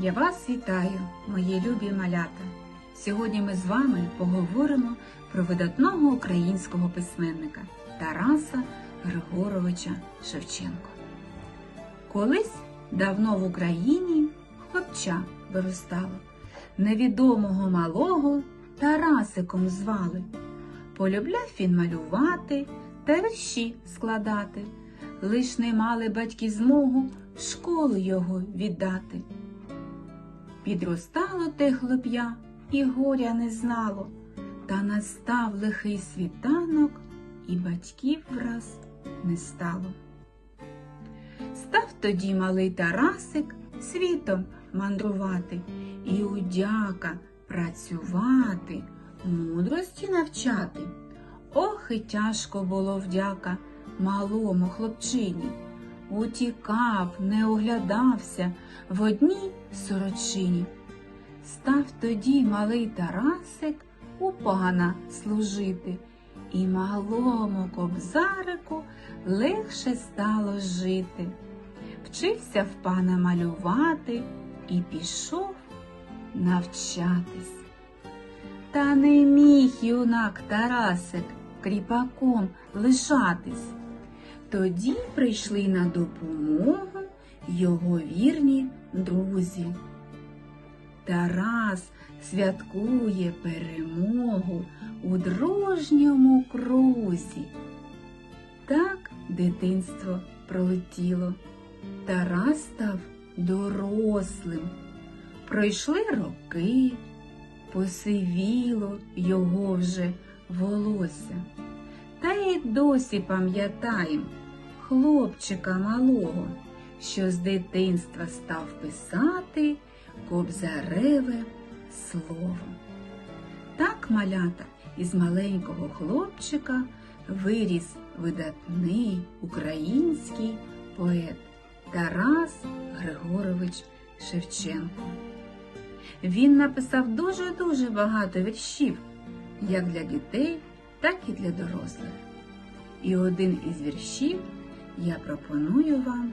Я вас вітаю, мої любі малята. Сьогодні ми з вами поговоримо про видатного українського письменника Тараса Григоровича Шевченка. Колись давно в Україні хлопча виростало, невідомого малого Тарасиком звали. Полюбляв він малювати та вірші складати, лиш не мали батьки змогу школу його віддати. Підростало те хлоп'я і горя не знало, та настав лихий світанок, і батьків враз не стало. Став тоді малий Тарасик світом мандрувати і удяка працювати, мудрості навчати. Ох, і тяжко було вдяка малому хлопчині. Утікав, не оглядався в одній сорочині. Став тоді малий Тарасик у пана служити, і малому кобзарику легше стало жити. Вчився в пана малювати і пішов навчатись. Та не міг юнак Тарасик кріпаком лишатись. Тоді прийшли на допомогу його вірні друзі. Тарас святкує перемогу у дружньому крузі. Так дитинство пролетіло. Тарас став дорослим. Пройшли роки, посивіло його вже волосся. Та й досі пам'ятаєм хлопчика малого, що з дитинства став писати кобзареве слово. Так малята із маленького хлопчика виріс видатний український поет Тарас Григорович Шевченко. Він написав дуже-дуже багато віршів, як для дітей, так і для дорослих. І один із віршів я пропоную вам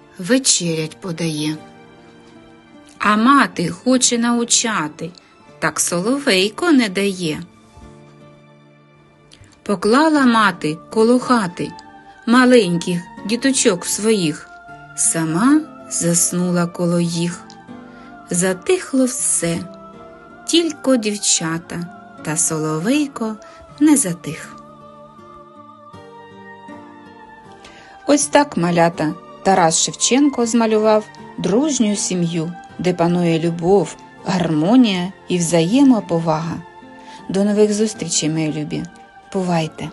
вечерять подає. А мати хоче научати, так соловейко не дає. Поклала мати коло хати маленьких діточок своїх, сама заснула коло їх. Затихло все, тільки дівчата, та соловейко не затих. Ось так малята Тарас Шевченко змалював дружню сім'ю, де панує любов, гармонія і взаємоповага. До нових зустрічей, мої любі. Бувайте!